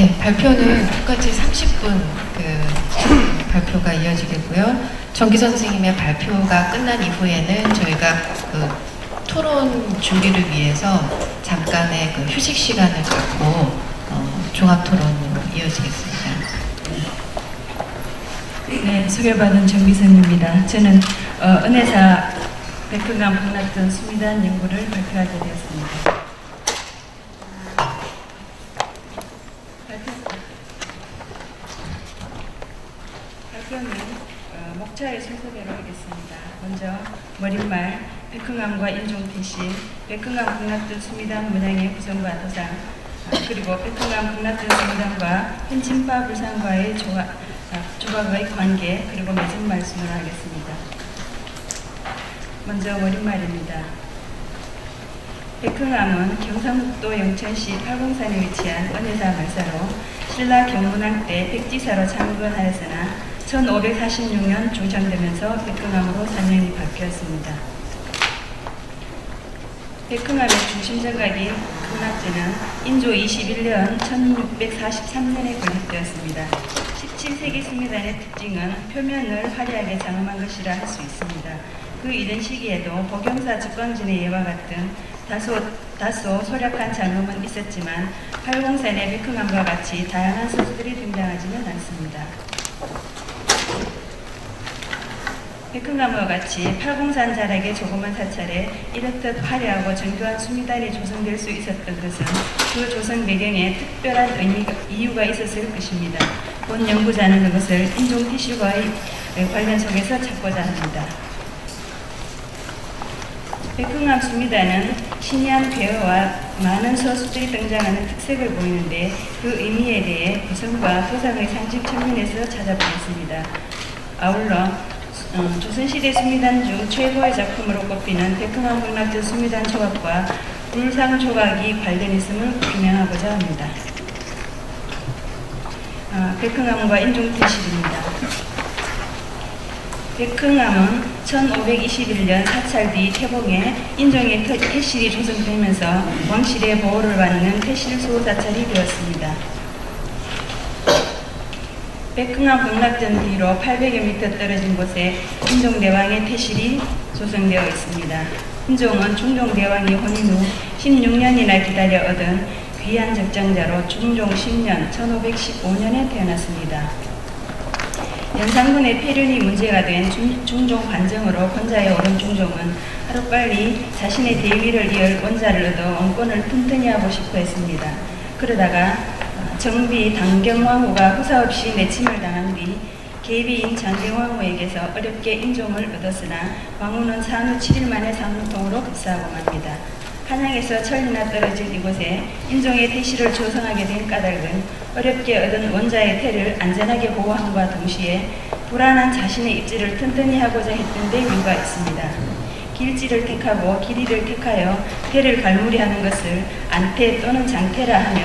네, 발표는 똑같이 30분 그 발표가 이어지겠고요. 정기 선 생님의 발표가 끝난 이후에는 저희가 그 토론 준비를 위해서 잠깐의 그 휴식 시간을 갖고 어, 종합 토론으로 이어지겠습니다. 네, 소개받은 정기선입니다. 저는 어, 은혜사 백흥암 박락전 수미단 연구를 발표하게 되었습니다. 발표- 발표는 어, 목 차의 순서대로 하겠습니다. 먼저 머릿말, 백흥암과 인종대신, 백흥암 박락전 수미단 문양의 구성과 도상, 아, 그리고 백흥암 박락전 수미단과 현진파 불상과의 조합, 아, 조각의 관계 그리고 맺은 말씀을 하겠습니다. 먼저 머릿말입니다. 백흥암은 경상북도 영천시 팔공산에 위치한 은혜사 말사로 신라 경문왕 때 백지사로 창건하였으나 1546년 중창되면서 백흥암으로 사명이 바뀌었습니다. 백흥암의 중심 정각인 극락제는 인조 21년 1643년에 건립되었습니다. 17세기 승리단의 특징은 표면을 화려하게 장엄한 것이라 할 수 있습니다. 그 이전 시기에도 복영사 즉광진의 예와 같은 다소, 다소 소략한 장엄은 있었지만 팔공산의 백흥암과 같이 다양한 소수들이 등장하지는 않습니다. 백흥암과 같이 팔공산 자락의 조그만 사찰에 이렇듯 화려하고 정교한 수미단이 조성될 수 있었던 것은 그 조성 배경에 특별한 의미가, 이유가 있었을 것입니다. 본 연구자는 그것을 인종 티슈와의 관련 속에서 찾고자 합니다. 백흥암 수미단은 신이한 괴어와 많은 서수들이 등장하는 특색을 보이는데 그 의미에 대해 구성과 도상의 상징 측면에서 찾아보겠습니다. 아울러 어, 조선시대 수미단 중 최고의 작품으로 꼽히는 백흥암 극락전 수미단 조각과 불상 조각이 관련있음을 규명하고자 합니다. 아, 백흥암과 인종태실입니다. 백흥암은 1521년 사찰 뒤 태봉에 인종의 태- 태실이 조성되면서 왕실의 보호를 받는 태실 수호사찰이 되었습니다. 백흥암 극락전 뒤로 800여 미터 떨어진 곳에 인종대왕의 태실이 조성되어 있습니다. 인종은 중종대왕이 혼인 후 16년이나 기다려 얻은 귀한 적장자로 중종 10년 1515년에 태어났습니다. 연산군의 폐륜이 문제가 된 중, 중종 관정으로 권자에 오른 중종은 하루빨리 자신의 대위를 이을 원자를 얻어 원권을 튼튼히 하고 싶어 했습니다. 그러다가 어, 정비 당경왕후가 후사 없이 내침을 당한 뒤 계비인 장경왕후에게서 어렵게 인종을 얻었으나 왕후는 산후 7일 만에 산후통으로 급사하고 맙니다. 한양에서 천리나 떨어진 이곳에 인종의 태실을 조성하게 된 까닭은 어렵게 얻은 원자의 태를 안전하게 보호함과 동시에 불안한 자신의 입지를 튼튼히 하고자 했던 데 이유가 있습니다. 길지를 택하고 길이를 택하여 태를 갈무리 하는 것을 안태 또는 장태라 하며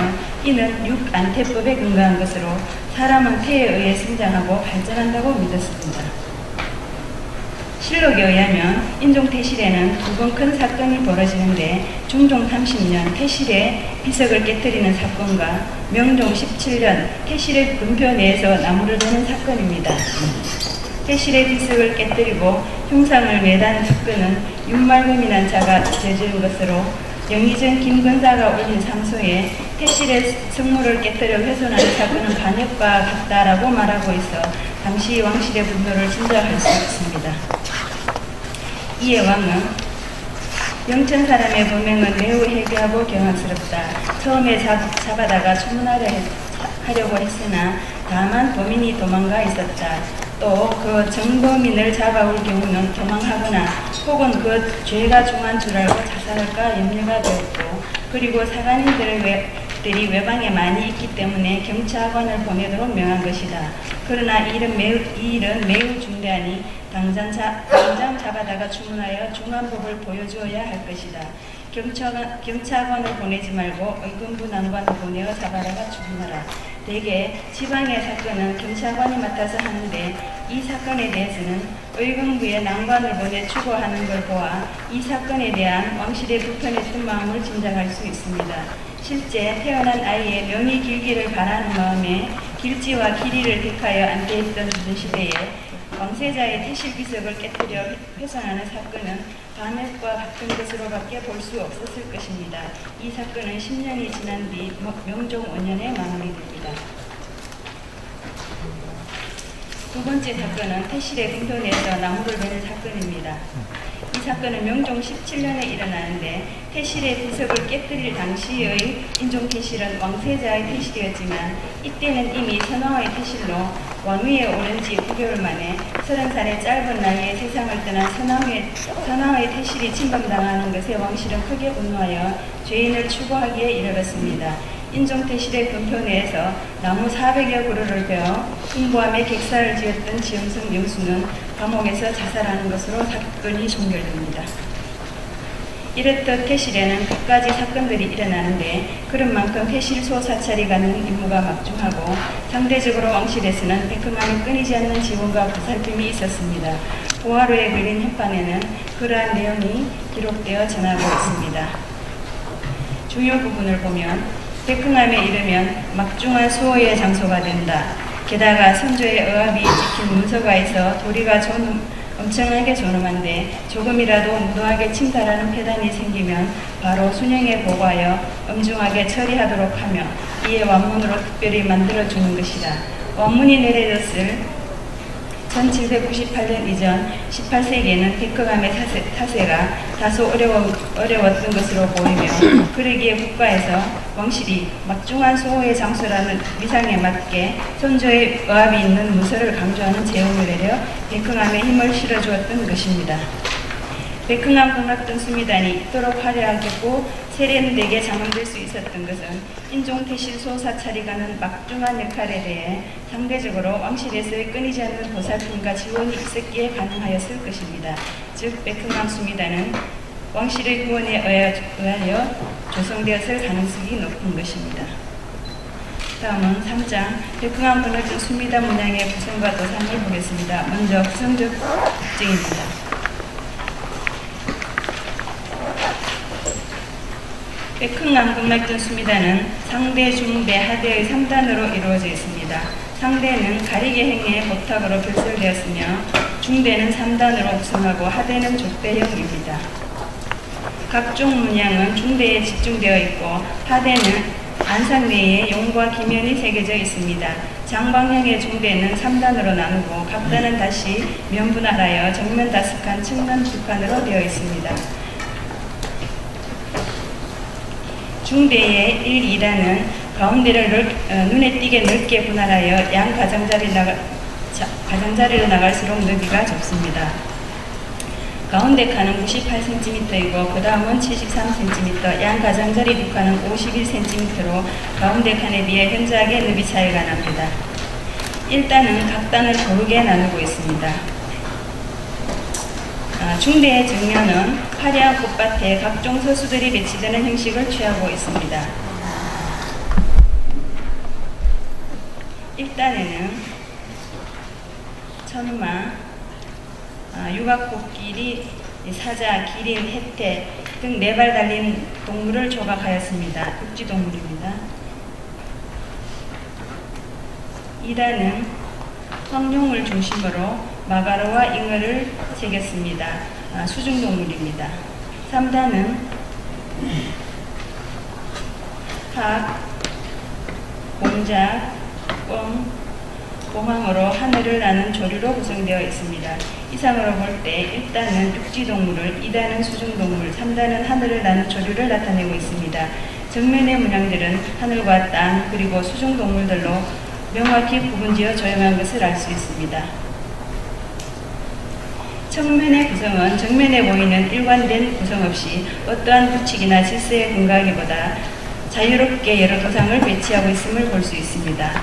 이는 육안태법에 근거한 것으로 사람은 태에 의해 성장하고 발전한다고 믿었습니다. 실록에 의하면 인종 태실에는 두 번 큰 사건이 벌어지는데 중종 30년 태실의 비석을 깨뜨리는 사건과 명종 17년 태실의 군표 내에서 나무를 베는 사건입니다. 태실의 비석을 깨뜨리고 흉상을 매단 사건은 윤말금이란 자가 제지은 것으로 영의정 김근사가 올린 상소에 태실의 성물을 깨뜨려 훼손하는 사건은 반역과 같다라고 말하고 있어 당시 왕실의 분노를 짐작할 수 있습니다. 이에 왕은 영천 사람의 범행은 매우 해괴하고 경악스럽다. 처음에 잡, 잡아다가 추문하려 했, 하려고 했으나 다만 범인이 도망가 있었다. 또 그 정범인을 잡아올 경우는 도망하거나 혹은 그 죄가 중한 줄 알고 자살할까 염려가 되었고 그리고 사관인들의 외, 들이 외방에 많이 있기 때문에 경찰관을 보내도록 명한 것이다. 그러나 이 일은 매우, 이 일은 매우 중대하니 당장, 자, 당장 잡아다가 주문하여 중한법을 보여주어야 할 것이다. 경찰관, 경찰관을 보내지 말고 의금부 난관을 보내어 잡아다가 주문하라. 대개 지방의 사건은 경찰관이 맡아서 하는데 이 사건에 대해서는 의금부에 난관을 보내 추구하는 걸 보아 이 사건에 대한 왕실의 불편했던 마음을 짐작할 수 있습니다. 실제 태어난 아이의 명이 길기를 바라는 마음에 길지와 길이를 택하여 안대했던 조선시대에 왕세자의 태실 비석을 깨뜨려 훼손하는 사건은 반역과 같은 것으로밖에 볼 수 없었을 것입니다. 이 사건은 10년이 지난 뒤 명종 5년에 마무리됩니다. 두 번째 사건은 태실의 금돈에서 나무를 베는 사건입니다. 이 사건은 명종 17년에 일어나는데 태실의 비석을 깨뜨릴 당시의 인종 태실은 왕세자의 태실이었지만 이때는 이미 선왕의 태실로 왕위에 오른 지 9개월 만에 30살의 짧은 나이에 세상을 떠난 선왕의, 선왕의 태실이 침범당하는 것에 왕실은 크게 분노하여 죄인을 추구하기에 이르렀습니다. 인종태실의 근표 내에서 나무 400여 그루를 베어 홍보함에 객사를 지었던 지음승 명수는 감옥에서 자살하는 것으로 사건이 종결됩니다. 이렇듯 태실에는 끝까지 사건들이 일어나는데 그런 만큼 태실소 사찰이 갖는 임무가 막중하고 상대적으로 왕실에서는 백흥함이 끊이지 않는 지원과 보살핌이 있었습니다. 보화로에 걸린 협반에는 그러한 내용이 기록되어 전하고 있습니다. 주요 부분을 보면 백흥함에 이르면 막중한 수호의 장소가 된다. 게다가 선조의 의합이 지킨 문서가에서 도리가 존, 엄청나게 존엄한데 조금이라도 무도하게 침탈하는 폐단이 생기면 바로 순영에 보고하여 엄중하게 처리하도록 하며 이에 완문으로 특별히 만들어주는 것이다. 완문이 내려졌을 1798년 이전 18세기에는 백허감의 타세, 타세가 다소 어려워, 어려웠던 것으로 보이며 그러기에 국가에서 왕실이 막중한 수호의 장소라는 위상에 맞게 선조의 의합이 있는 문서를 강조하는 제용을 내려 백흥함에 힘을 실어주었던 것입니다. 백흥함 공락동 수미단이 이토록 화려하겠고 세련되게 장엄될 수 있었던 것은 인종태실 소 사찰이 가는 막중한 역할에 대해 상대적으로 왕실에서의 끊이지 않는 보살핌과 지원이 있었기에 가능하였을 것입니다. 즉 백흥함 수미단은 왕실의 구원에 의하여 조성되었을 가능성이 높은 것입니다. 다음은 3장 백흥함 분할전 수미단 문양의 구성과 도상을 보겠습니다. 먼저 구성적 특징입니다. 백흥암 극락전 수미단은 상대, 중대, 하대의 3단으로 이루어져 있습니다. 상대는 가리개 행의 보탁으로 결설되었으며 중대는 3단으로 구성하고 하대는 족대형입니다. 각종 문양은 중대에 집중되어 있고 하대는 안상 내에 용과 기면이 새겨져 있습니다. 장방형의 중대는 3단으로 나누고 각 단은 다시 면분할하여 정면 다섯 칸, 측면 두 칸으로 되어 있습니다. 중대의 1, 2단은 가운데를 넓, 어, 눈에 띄게 넓게 분할하여 양 가장자리 나가, 자, 가장자리로 나갈수록 너비가 좁습니다. 가운데 칸은 98cm이고 그 다음은 73cm, 양 가장자리 두 칸은 51cm로 가운데 칸에 비해 현저하게 너비 차이가 납니다. 1단은 각 단을 고르게 나누고 있습니다. 아, 중대의 정면은 화려한 꽃밭에 각종 서수들이 배치되는 형식을 취하고 있습니다. 일단에는 천마, 아, 육악꽃길이 사자, 기린, 해태 등 네 발 달린 동물을 조각하였습니다. 육지 동물입니다. 2단은 황룡을 중심으로 마가로와 잉어를 새겼습니다. 아, 수중 동물입니다. 3단은 학, 공작, 뻥, 공항으로 하늘을 나는 조류로 구성되어 있습니다. 이상으로 볼 때 1단은 육지동물을, 2단은 수중동물, 3단은 하늘을 나는 조류를 나타내고 있습니다. 정면의 문양들은 하늘과 땅 그리고 수중동물들로 명확히 구분지어 조형한 것을 알 수 있습니다. 정면의 구성은 정면에 보이는 일관된 구성 없이 어떠한 규칙이나 질서에 근거하기보다 자유롭게 여러 도상을 배치하고 있음을 볼 수 있습니다.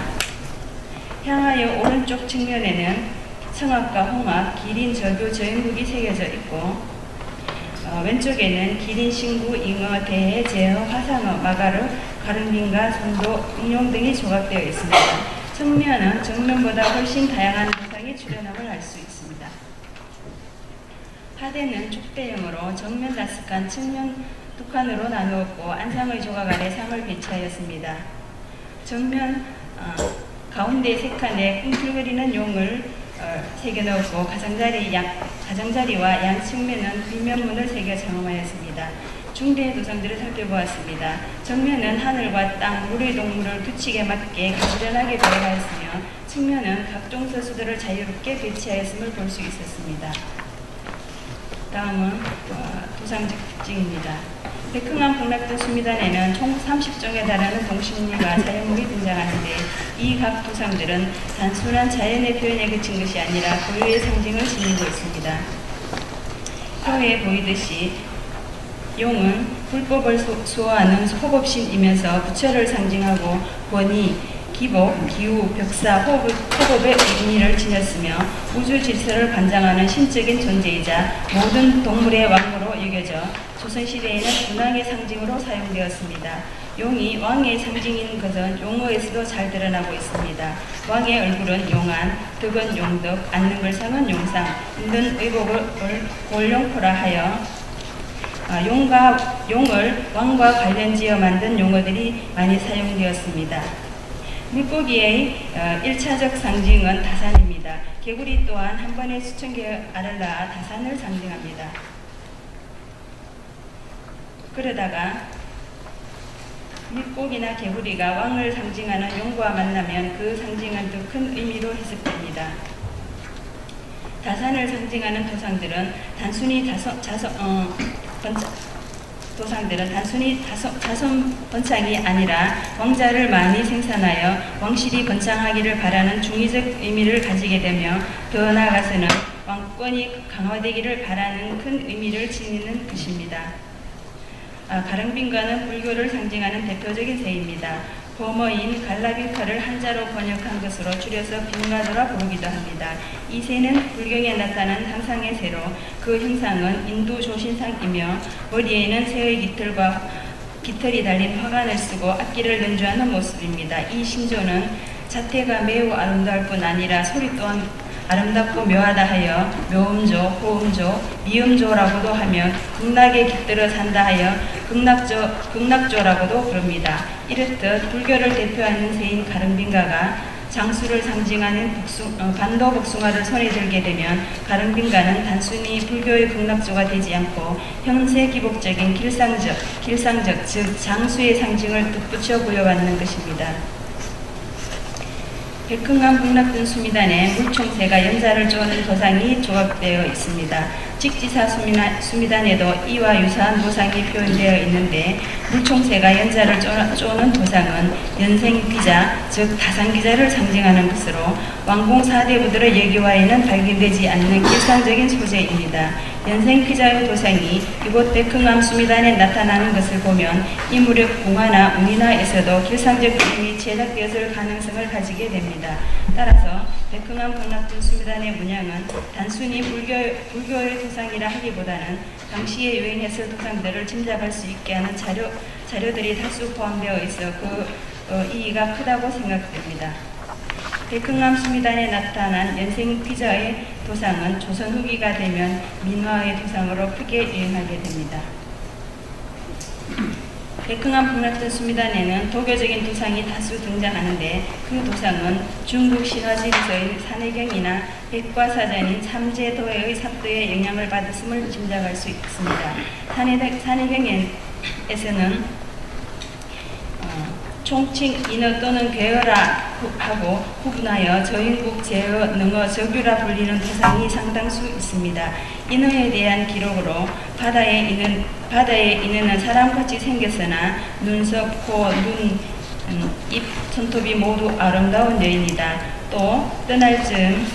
향하여 오른쪽 측면에는 성악과 홍악, 기린, 저교, 저인국이 새겨져 있고 어, 왼쪽에는 기린, 신구, 잉어, 대해, 제어, 화상어, 마가르, 가른빈과 선도, 응용 등이 조각되어 있습니다. 측면은 정면보다 훨씬 다양한 도상이 출현함을 알 수 있습니다. 하대는 축대형으로 정면 다섯 칸, 측면 두 칸으로 나누었고 안상의 조각 아래 상을 배치하였습니다. 정면 어, 가운데 세 칸에 꿈틀거리는 용을 어, 새겨 넣었고 가장자리 양, 가장자리와 양 측면은 뒷면문을 새겨 장엄하였습니다. 중대 도상들을 살펴보았습니다. 정면은 하늘과 땅, 물의 동물을 규칙에 맞게 가지런하게 배열하였으며 측면은 각종 서수들을 자유롭게 배치하였음을 볼 수 있었습니다. 다음은 어, 도상적 특징입니다. 백흥암 북락도 수미단에는 총 30종에 달하는 동식물과 자연물이 등장하는데 이 각 도상들은 단순한 자연의 표현에 그친 것이 아니라 고유의 상징을 지니고 있습니다. 표에 보이듯이 용은 불법을 소- 수호하는 호법신이면서 부처를 상징하고 권위, 기복, 기후, 벽사, 호법, 호법의 의미를 지녔으며 우주 질서를 관장하는 신적인 존재이자 모든 동물의 왕으로 여겨져 조선시대에는 군왕의 상징으로 사용되었습니다. 용이 왕의 상징인 것은 용어에서도 잘 드러나고 있습니다. 왕의 얼굴은 용안, 덕은 용덕, 앉는 글상은 용상, 있는 의복을 골룡포라 하여 아, 용과, 용을 왕과 관련지어 만든 용어들이 많이 사용되었습니다. 물고기의 어, 1차적 상징은 다산입니다. 개구리 또한 한 번에 수천 개의 알을 낳아 다산을 상징합니다. 그러다가 물고기나 개구리가 왕을 상징하는 용과 만나면 그 상징은 더 큰 의미로 해석됩니다. 다산을 상징하는 도상들은 단순히 다소, 자소, 어, 번차, 도상들은 단순히 다소, 자손 번창이 아니라 왕자를 많이 생산하여 왕실이 번창하기를 바라는 중의적 의미를 가지게 되며 더 나아가서는 왕권이 강화되기를 바라는 큰 의미를 지니는 것입니다. 아, 가랑빈과는 불교를 상징하는 대표적인 새입니다. 범어인 갈라빈카를 한자로 번역한 것으로 줄여서 빈가도라 부르기도 합니다. 이 새는 불경에 나타난 상상의 새로 그 형상은 인도 조신상이며 머리에는 새의 깃털과 깃털이 달린 화관을 쓰고 악기를 연주하는 모습입니다. 이 신조는 자태가 매우 아름다울 뿐 아니라 소리 또한 아름답고 묘하다 하여 묘음조, 호음조, 미음조라고도 하며 극락에 깃들어 산다 하여 극락조, 극락조라고도 부릅니다. 이렇듯 불교를 대표하는 새인 가름빈가가 장수를 상징하는 복숭, 어, 반도 복숭아를 손에 들게 되면 가름빈가는 단순히 불교의 극락조가 되지 않고 현세 기복적인 길상적, 길상적 즉 장수의 상징을 덧붙여 부여받는 것입니다. 백흥암 북락군 수미단에 물총새가 연자를 쪼는 도상이 조각되어 있습니다. 직지사 수미나, 수미단 에도 이와 유사한 도상이 표현되어 있는데 물총새가 연자를 쪼- 쪼는 도상은 연생기자 즉 다산기자를 상징하는 것으로 왕공 사대부들의 예기화에는 발견되지 않는 일상적인 소재입니다. 연생피자의 도상이 이곳 백흥암 수미단에 나타나는 것을 보면 이 무렵 공화나 운이나에서도 길상적 그림이 제작되었을 가능성을 가지게 됩니다. 따라서 백흥암 극락군 수미단의 문양은 단순히 불교, 불교의 도상이라 하기보다는 당시에 유행했을 도상들을 짐작할 수 있게 하는 자료, 자료들이 다수 포함되어 있어 그 어, 이의가 크다고 생각됩니다. 백흥암 수미단에 나타난 연생 피자의 도상은 조선 후기가 되면 민화의 도상으로 크게 유행하게 됩니다. 백흥암 북락전 수미단에는 도교적인 도상이 다수 등장하는데 그 도상은 중국 신화지에서의 산해경이나 백과사전인 삼제도의 삽도의 영향을 받았음을 짐작할 수 있습니다. 산해, 산해경에서는 어, 총칭 인어 또는 괴어라 후- 하고 구분하여 저인국 제어 능어 적유라 불리는 도상이 상당수 있습니다. 인어에 대한 기록으로 바다의 인은 바다의 인어는 사람같이 생겼으나 눈썹, 코, 눈, 음, 입, 손톱이 모두 아름다운 여인이다. 또 떠날 즈음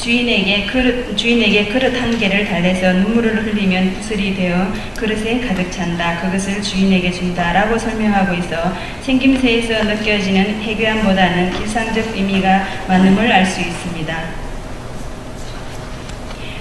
주인에게 그릇, 주인에게 그릇 한 개를 달래서 눈물을 흘리면 구슬이 되어 그릇에 가득 찬다. 그것을 주인에게 준다라고 설명하고 있어 생김새에서 느껴지는 해괴함보다는 길상적 의미가 많음을 알 수 있습니다.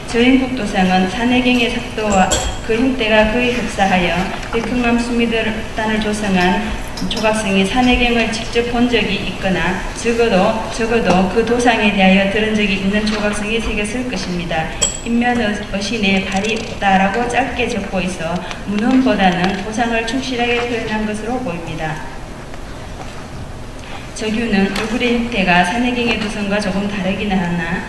저인국도상은 산해경의 삭도와 그 형태가 그에 흡사하여 백흥암 수미단을 조성한 조각성이 산해경을 직접 본 적이 있거나 적어도 적어도 그 도상에 대하여 들은 적이 있는 조각성이 새겼을 것입니다. 인면 어- 발이 없다라고 짧게 적고 있어 문헌보다는 도상을 충실하게 표현한 것으로 보입니다. 저규는 얼굴의 형태가 산해경의 도성과 조금 다르긴 하나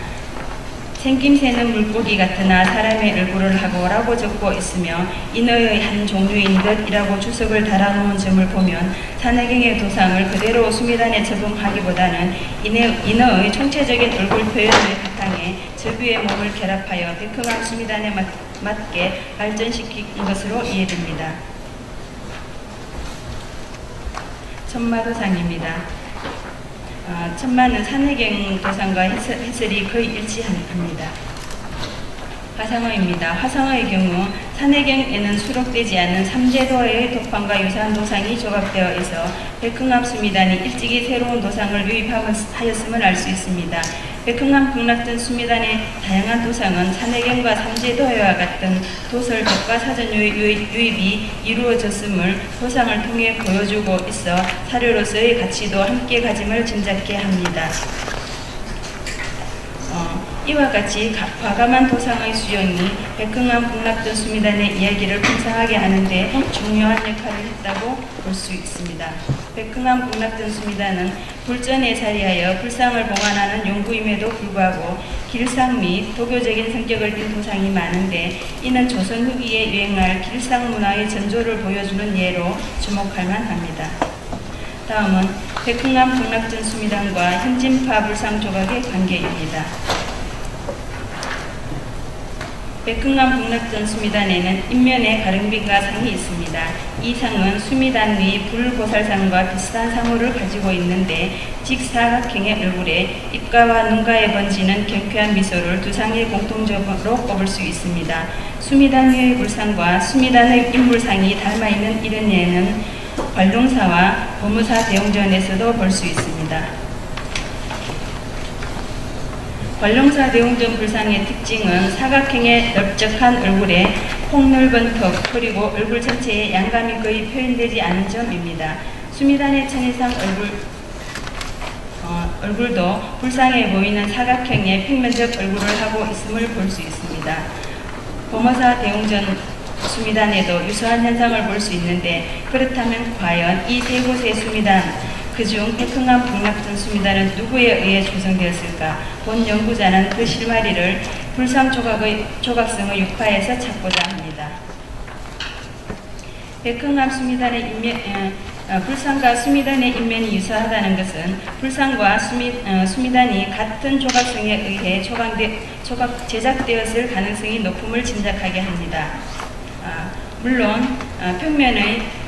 생김새는 물고기 같으나 사람의 얼굴을 하고 라고 적고 있으며 인어의 한 종류인 듯이라고 주석을 달아놓은 점을 보면 산해경의 도상을 그대로 수미단에 적응하기보다는 인어, 인어의 총체적인 얼굴 표현을 바탕에 저규의 몸을 결합하여 백흥한 수미단에 맞, 맞게 발전시킨 것으로 이해됩니다. 천마도상입니다. 아, 천마는 산해경 도상과 해설, 해설이 거의 일치합니다. 화상어입니다. 화상어의 경우 산해경에는 수록되지 않은 삼제도의 독판과 유사한 도상이 조각되어 있어 백흥암 수미단이 일찍이 새로운 도상을 유입하였음을 알 수 있습니다. 백흥암 북락전 수미단의 다양한 도상은 산해경과 삼제도회와 같은 도설 독과 사전 유입, 유입 이 이루어졌음을 도상을 통해 보여주고 있어 사료로서의 가치도 함께 가짐을 짐작케 합니다. 어, 이와 같이 가- 과감한 도상의 수용이 백흥암 북락전 수미단의 이야기를 풍성하게 하는데 중요한 역할을 했다고 볼 수 있습니다. 백흥암 북락전 수미단은 불전에 자리하여 불상을 봉안하는 용구임에도 불구하고 길상 및 도교적인 성격을 띤 도상이 많은데 이는 조선 후기에 유행할 길상 문화의 전조를 보여주는 예로 주목할 만합니다. 다음은 백흥암 북락전 수미단과 현진파 불상 조각의 관계입니다. 백흥암 북락전 수미단에는 인면에 가릉비가 상이 있습니다. 이 상은 수미단 위 불보살상과 비슷한 상호를 가지고 있는데 직사각형의 얼굴에 입가와 눈가에 번지는 경쾌한 미소를 두 상의 공통적으로 꼽을 수 있습니다. 수미단 위의 불상과 수미단의 인물상이 닮아 있는 이런 예는 관룡사와 법무사 대웅전에서도 볼 수 있습니다. 관룡사 대웅전 불상의 특징은 사각형의 넓적한 얼굴에 폭넓은 턱 그리고 얼굴 전체에 양감이 거의 표현되지 않은 점입니다. 수미단의 천이상 얼굴 어, 얼굴도 불쌍해 보이는 사각형의 평면적 얼굴을 하고 있음을 볼 수 있습니다. 범어사 대웅전 수미단에도 유사한 현상을 볼 수 있는데 그렇다면 과연 이 세 곳의 수미단 그중 백흥암 북락전 수미단은 누구에 의해 조성되었을까? 본 연구자는 그 실마리를 불상 조각의 조각성의 육파에서 찾고자 합니다. 백흥암 수미단의 인면, 어, 어, 불상과 수미단의 인면이 유사하다는 것은 불상과 수미, 어, 수미단이 같은 조각성에 의해 조각되, 조각, 제작되었을 가능성이 높음을 짐작하게 합니다. 아, 물론 어, 평면의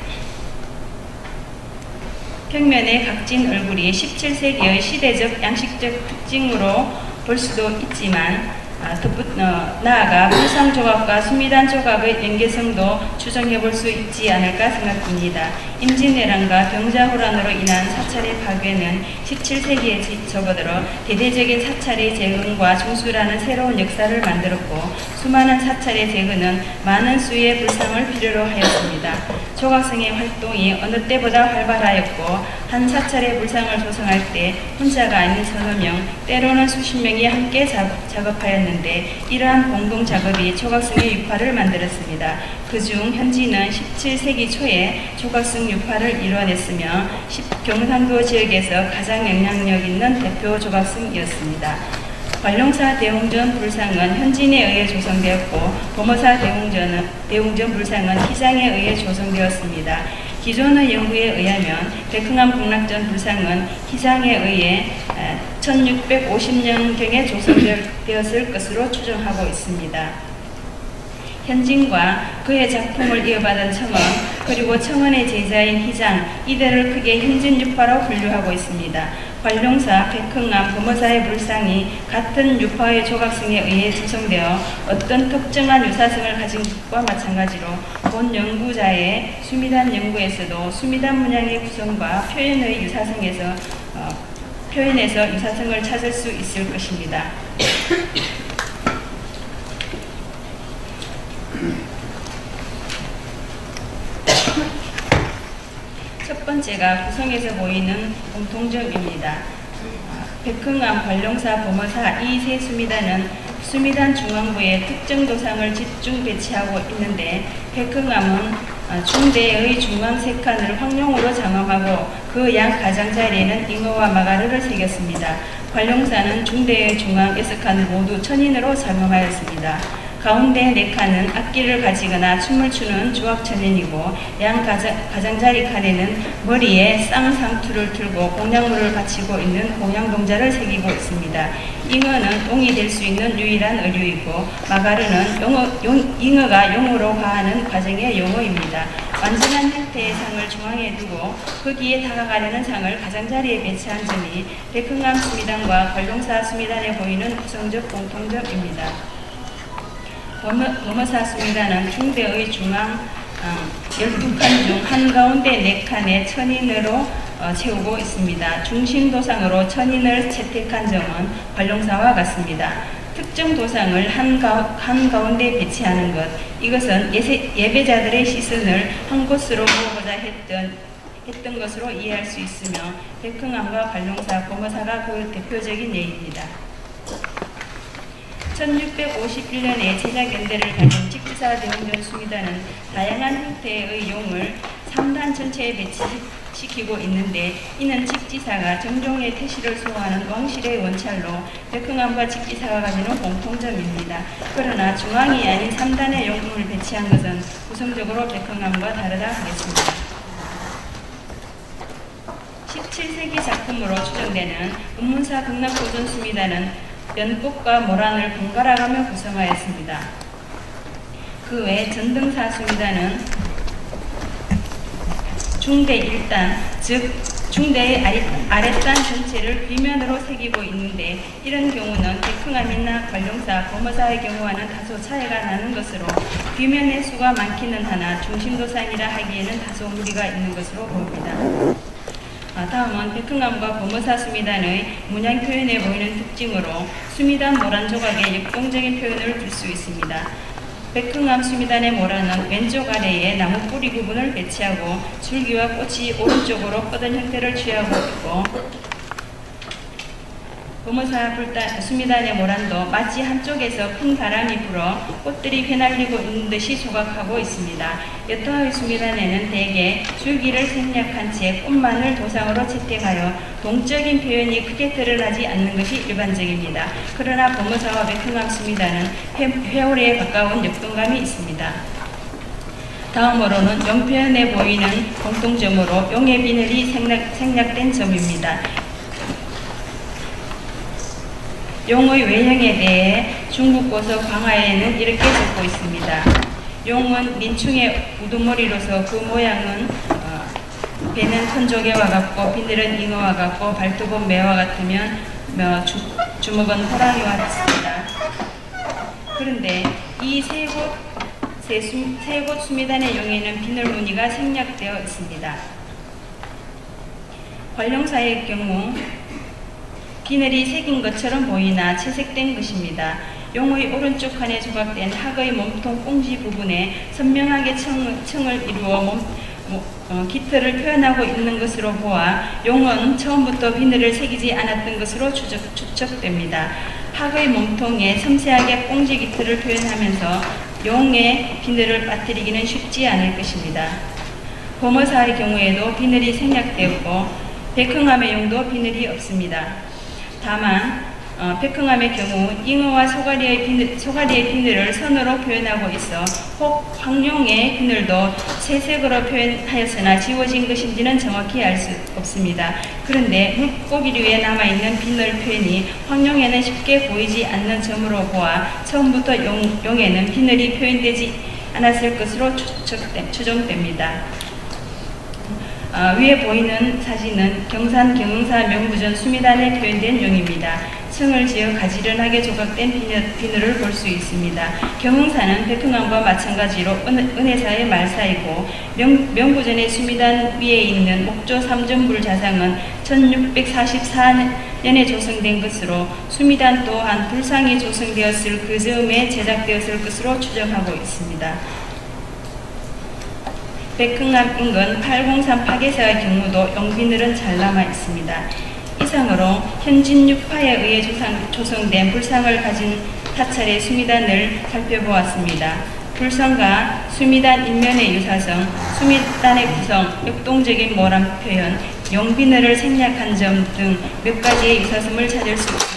평면의 각진 얼굴이 17세기의 시대적 양식적 특징으로 볼 수도 있지만 아, 어, 나아가 불상 조각과 수미단 조각의 연계성도 추정해 볼 수 있지 않을까 생각됩니다. 임진왜란과 병자호란으로 인한 사찰의 파괴는 17세기에 접어들어 대대적인 사찰의 재건과 중수라는 새로운 역사를 만들었고 수많은 사찰의 재건은 많은 수의 불상을 필요로 하였습니다. 조각성의 활동이 어느 때보다 활발하였고 한 사찰의 불상을 조성할 때 혼자가 아닌 서너 명, 때로는 수십 명이 함께 작업, 작업 하였는데 이러한 공동 작업이 조각성의 유파를 만들었습니다. 그중 현지는 17세기 초에 조각성 유파를 이뤄냈으며 경상도 지역에서 가장 영향력 있는 대표 조각성이었습니다. 관룡사 대웅전 불상은 현진에 의해 조성되었고 범어사 대웅전은, 대웅전 불상은 희장에 의해 조성되었습니다. 기존의 연구에 의하면 백흥암 북락전 불상은 희장에 의해 1650년경에 조성되었을 것으로 추정하고 있습니다. 현진과 그의 작품을 이어받은 청원 그리고 청원의 제자인 희장 이들을 크게 현진유파로 분류하고 있습니다. 관룡사, 백흥암, 범어사의 불상이 같은 유파의 조각성에 의해 조성되어 어떤 특정한 유사성을 가진 것과 마찬가지로 본 연구자의 수미단 연구에서도 수미단 문양의 구성과 표현의 유사성에서 어, 표현에서 유사성을 찾을 수 있을 것입니다. 첫 첫 번째가 구성에서 보이는 공통점입니다. 아, 백흥암 관룡사 범어사 이세 수미단은 수미단 중앙부에 특정 도상을 집중 배치하고 있는데 백흥암은 아, 중대의 중앙 세 칸을 황룡으로 장엄하고 그 양 가장자리에는 잉어와 마가르를 새겼습니다. 관룡사는 중대의 중앙 여섯 칸을 모두 천인으로 장엄하였습니다. 가운데 네 칸은 악기를 가지거나 춤을 추는 주악천인이고 양 가장, 가장자리 칸에는 머리에 쌍상투를 틀고 공양물을 바치고 있는 공양동자를 새기고 있습니다. 잉어는 용이 될 수 있는 유일한 의류이고 마가르는 용어, 용, 잉어가 용으로 가하는 과정의 용어입니다. 완전한 형태의 상을 중앙에 두고 거기에 다가가려는 상을 가장자리에 배치한 점이 백흥암 수미단과 관룡사 수미단에 보이는 구성적 공통점입니다. 수미단은 중대의 중앙 어, 12칸 중 한가운데 4칸의 천인으로 어, 채우고 있습니다. 중심 도상으로 천인을 채택한 점은 관룡사와 같습니다. 특정 도상을 한가, 한가운데 배치하는 것, 이것은 예세, 예배자들의 시선을 한 곳으로 모으고자 했던, 했던 것으로 이해할 수 있으며 백흥암과 관룡사, 범어사가 그 대표적인 예입니다. 1651년에 제작 연대를 가진 직지사 대원전 수미단은 다양한 형태의 용을 3단 전체에 배치시키고 있는데 이는 직지사가 정종의 태시를 소화하는 왕실의 원찰로 백흥암과 직지사가 가지는 공통점입니다. 그러나 중앙이 아닌 3단의 용품을 배치한 것은 구성적으로 백흥암과 다르다 하겠습니다. 17세기 작품으로 추정되는 극락도전 수미단은 연꽃과 모란을 번갈아가며 구성하였습니다. 그 외 전등사 수미단은 중대 1단, 즉 중대의 아랫단 전체를 뒷면으로 새기고 있는데 이런 경우는 백흥암이나 관룡사, 범어사의 경우와는 다소 차이가 나는 것으로 뒷면의 수가 많기는 하나 중심도상이라 하기에는 다소 무리가 있는 것으로 보입니다. 아, 다음은 백흥암과 범어사 수미단의 문양 표현에 보이는 특징으로 수미단 모란 조각에 역동적인 표현을 줄 수 있습니다. 백흥암 수미단의 모란은 왼쪽 아래에 나무 뿌리 부분을 배치하고 줄기와 꽃이 오른쪽으로 뻗은 형태를 취하고 있고 범어사 불단, 수미단의 모란도 마치 한쪽에서 큰 바람이 불어 꽃들이 휘날리고 있는 듯이 조각하고 있습니다. 여타의 수미단에는 대개 줄기를 생략한 채 꽃만을 도상으로 채택하여 동적인 표현이 크게 드러나지 않는 것이 일반적입니다. 그러나 범어사와 백흥암 수미단은 회오리에 가까운 역동감이 있습니다. 다음으로는 용표현에 보이는 공통점으로 용의 비늘이 생략, 생략된 점입니다. 용의 외형에 대해 중국 고서 광화에는 이렇게 적고 있습니다. 용은 민충의 우두머리로서 그 모양은 어, 배는 천조개와 같고 비늘은 잉어와 같고 발톱은 매와 같으면 어, 주, 주먹은 호랑이와 같습니다. 그런데 이 세 곳 세곳 수미단의 용에는 비늘 무늬가 생략되어 있습니다. 관룡사의 경우 비늘이 새긴 것처럼 보이나 채색된 것입니다. 용의 오른쪽 칸에 조각된 학의 몸통 꽁지 부분에 선명하게 청, 청을 이루어 몸, 어, 깃털을 표현하고 있는 것으로 보아 용은 처음부터 비늘을 새기지 않았던 것으로 추적, 추측됩니다. 학의 몸통에 섬세하게 꽁지 깃털을 표현하면서 용의 비늘을 빠뜨리기는 쉽지 않을 것입니다. 범어사의 경우에도 비늘이 생략되었고 백흥암의 용도 비늘이 없습니다. 다만 어, 백흥암의 경우 잉어와 소가리의 비늘, 소가리의 비늘을 선으로 표현하고 있어 혹 황룡의 비늘도 새색으로 표현하였으나 지워진 것인지는 정확히 알 수 없습니다. 그런데 물고기류에 남아있는 비늘 표현이 황룡에는 쉽게 보이지 않는 점으로 보아 처음부터 용, 용에는 비늘이 표현되지 않았을 것으로 추측, 추정됩니다. 어, 위에 보이는 사진은 경산 경흥사 명부전 수미단에 표현된 용입니다. 층을 지어 가지런하게 조각된 비늘, 을볼 수 있습니다. 경흥사는 백흥암과 마찬가지로 은, 혜사의 말사이고 명, 명부전의 수미단 위에 있는 목조 삼전불 자상은 1644년에 조성된 것으로 수미단 또한 불상이 조성되었을 그 즈음에 제작되었을 것으로 추정하고 있습니다. 백흥암 인근 803 파괴사의 경우도 용비늘은 잘 남아 있습니다. 이상으로 현진 육파에 의해 조상, 조성된 불상을 가진 사찰의 수미단을 살펴보았습니다. 불상과 수미단 인면의 유사성, 수미단의 구성, 역동적인 모람 표현, 용비늘을 생략한 점 등 몇 가지의 유사성을 찾을 수 있습니다.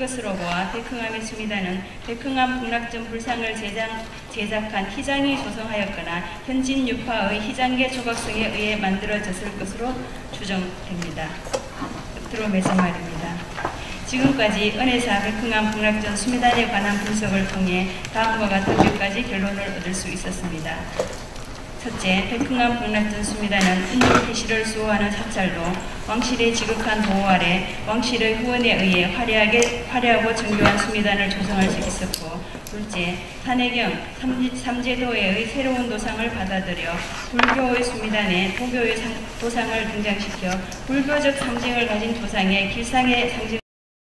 보아 백흥암의 수미단은 백흥암 북락전 불상을 제작, 제작한 희장이 조성하였거나 현진 유파의 희장계 조각성에 의해 만들어졌을 것으로 추정됩니다. 끝으로 맺은 말입니다. 지금까지 은혜사 백흥암 북락전 수미단에 관한 분석을 통해 다음과 같은 몇 가지 결론을 얻을 수 있었습니다. 첫째, 백흥암 북락전 수미단은 인종 태시를 수호하는 사찰로 왕실의 지극한 보호 아래 왕실의 후원에 의해 화려하게, 화려하고 정교한 수미단을 조성할 수 있었고 둘째, 산해경 삼- 삼제도회의 새로운 도상을 받아들여 불교의 수미단에 도교의 상- 도상을 등장시켜 불교적 상징을 가진 도상의 길상의 상징